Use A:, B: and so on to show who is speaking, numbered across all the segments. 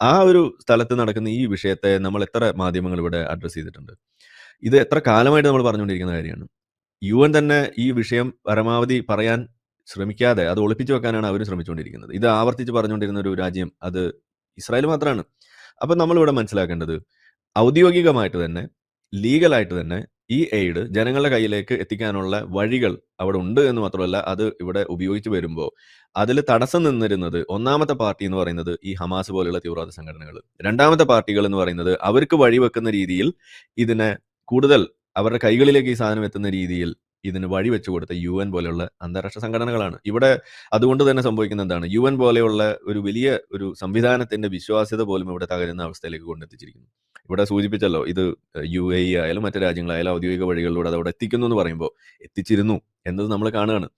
A: ആ ഒരു സ്ഥലത്ത് നടക്കുന്ന ഈ വിഷയത്തെ നമ്മൾ എത്ര മാധ്യമങ്ങൾ ഇവിടെ അഡ്രസ്സ് ചെയ്തിട്ടുണ്ട്? ഇത് എത്ര കാലമായിട്ട് നമ്മൾ പറഞ്ഞുകൊണ്ടിരിക്കുന്ന കാര്യമാണ്. യു എൻ തന്നെ ഈ വിഷയം പരമാവധി പറയാൻ ശ്രമിക്കാതെ അത് ഒളിപ്പിച്ചു വെക്കാനാണ് അവരും ശ്രമിച്ചുകൊണ്ടിരിക്കുന്നത്. ഇത് ആവർത്തിച്ച് പറഞ്ഞുകൊണ്ടിരുന്ന ഒരു രാജ്യം അത് ഇസ്രായേൽ മാത്രമാണ്. അപ്പം നമ്മളിവിടെ മനസ്സിലാക്കേണ്ടത് ഔദ്യോഗികമായിട്ട് തന്നെ ലീഗലായിട്ട് തന്നെ ഈ എയ്ഡ് ജനങ്ങളുടെ കയ്യിലേക്ക് എത്തിക്കാനുള്ള വഴികൾ അവിടെ ഉണ്ട് എന്ന് മാത്രമല്ല അത് ഇവിടെ ഉപയോഗിച്ച് വരുമ്പോൾ അതിൽ തടസ്സം നിന്നിരുന്നത് ഒന്നാമത്തെ പാർട്ടി എന്ന് പറയുന്നത് ഈ ഹമാസ് പോലെയുള്ള തീവ്രവാദ സംഘടനകൾ. രണ്ടാമത്തെ പാർട്ടികൾ എന്ന് പറയുന്നത് അവർക്ക് വഴിവെക്കുന്ന രീതിയിൽ ഇതിനെ കൂടുതൽ അവരുടെ കൈകളിലേക്ക് ഈ സാധനം എത്തുന്ന രീതിയിൽ ഇതിന് വഴി വെച്ചു കൊടുത്ത യു എൻ പോലെയുള്ള അന്താരാഷ്ട്ര സംഘടനകളാണ്. ഇവിടെ അതുകൊണ്ട് തന്നെ സംഭവിക്കുന്ന എന്താണ്? യു എൻ പോലെയുള്ള ഒരു വലിയ ഒരു സംവിധാനത്തിന്റെ വിശ്വാസ്യത പോലും ഇവിടെ തകരുന്ന അവസ്ഥയിലേക്ക് കൊണ്ടെത്തിച്ചിരിക്കുന്നു. ഇവിടെ സൂചിപ്പിച്ചല്ലോ ഇത് യു എ ഇ ആയാലും മറ്റു രാജ്യങ്ങളായാലും ഔദ്യോഗിക വഴികളിലൂടെ അത് അവിടെ എത്തിക്കുന്നു എന്ന് പറയുമ്പോൾ എത്തിച്ചിരുന്നു എന്നത് നമ്മൾ കാണുകയാണ്.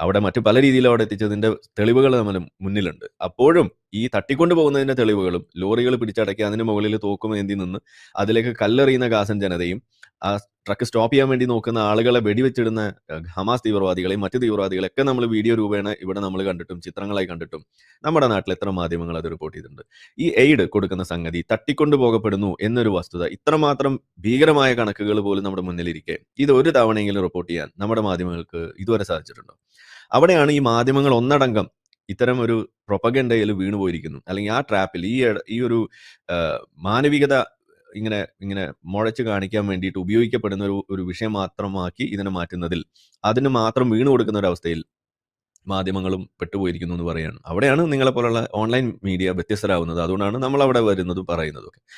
A: അവിടെ മറ്റു പല രീതിയിൽ അവിടെ എത്തിച്ചതിന്റെ തെളിവുകൾ നമ്മൾ മുന്നിലുണ്ട്. അപ്പോഴും ഈ തട്ടിക്കൊണ്ടു പോകുന്നതിന്റെ തെളിവുകളും ലോറികൾ പിടിച്ചടക്കി അതിന് മുകളിൽ തോക്കുമേന്തി നിന്ന് അതിലേക്ക് കല്ലെറിയുന്ന ഗാസൻ ജനതയും ആ ട്രക്ക് സ്റ്റോപ്പ് ചെയ്യാൻ വേണ്ടി നോക്കുന്ന ആളുകളെ വെടിവെച്ചിടുന്ന ഹമാസ് തീവ്രവാദികളെയും മറ്റ് തീവ്രവാദികളെയൊക്കെ നമ്മൾ വീഡിയോ രൂപേണ ഇവിടെ നമ്മൾ കണ്ടിട്ടും ചിത്രങ്ങളായി കണ്ടിട്ടും നമ്മുടെ നാട്ടിൽ എത്ര മാധ്യമങ്ങൾ അത് റിപ്പോർട്ട് ചെയ്തിട്ടുണ്ട്. ഈ എയ്ഡ് കൊടുക്കുന്ന സംഗതി തട്ടിക്കൊണ്ടു പോകപ്പെടുന്നു എന്നൊരു വസ്തുത ഇത്രമാത്രം ഭീകരമായ കണക്കുകൾ പോലും നമ്മുടെ മുന്നിലിരിക്കെ ഇത് ഒരു തവണയെങ്കിലും റിപ്പോർട്ട് ചെയ്യാൻ നമ്മുടെ മാധ്യമങ്ങൾക്ക് ഇതുവരെ സാധിച്ചിട്ടുണ്ടോ? അവിടെയാണ് ഈ മാധ്യമങ്ങൾ ഒന്നടങ്കം ഇത്തരം ഒരു പ്രൊപ്പഗൻഡയിൽ വീണുപോയിരിക്കുന്നു. അല്ലെങ്കിൽ ആ ട്രാപ്പിൽ ഈ ഈ ഒരു മാനവികത ഇങ്ങനെ ഇങ്ങനെ മുഴച്ച് കാണിക്കാൻ വേണ്ടിയിട്ട് ഉപയോഗിക്കപ്പെടുന്ന ഒരു ഒരു വിഷയം മാത്രമാക്കി ഇതിനെ മാറ്റുന്നതിൽ അതിന് മാത്രം വീണു കൊടുക്കുന്ന ഒരു അവസ്ഥയിൽ മാധ്യമങ്ങളും പെട്ടുപോയിരിക്കുന്നു എന്ന് പറയുകയാണ്. അവിടെയാണ് നിങ്ങളെപ്പോലുള്ള ഓൺലൈൻ മീഡിയ വ്യത്യസ്തരാകുന്നത്. അതുകൊണ്ടാണ് നമ്മൾ അവിടെ വരുന്നതും പറയുന്നതും ഒക്കെ.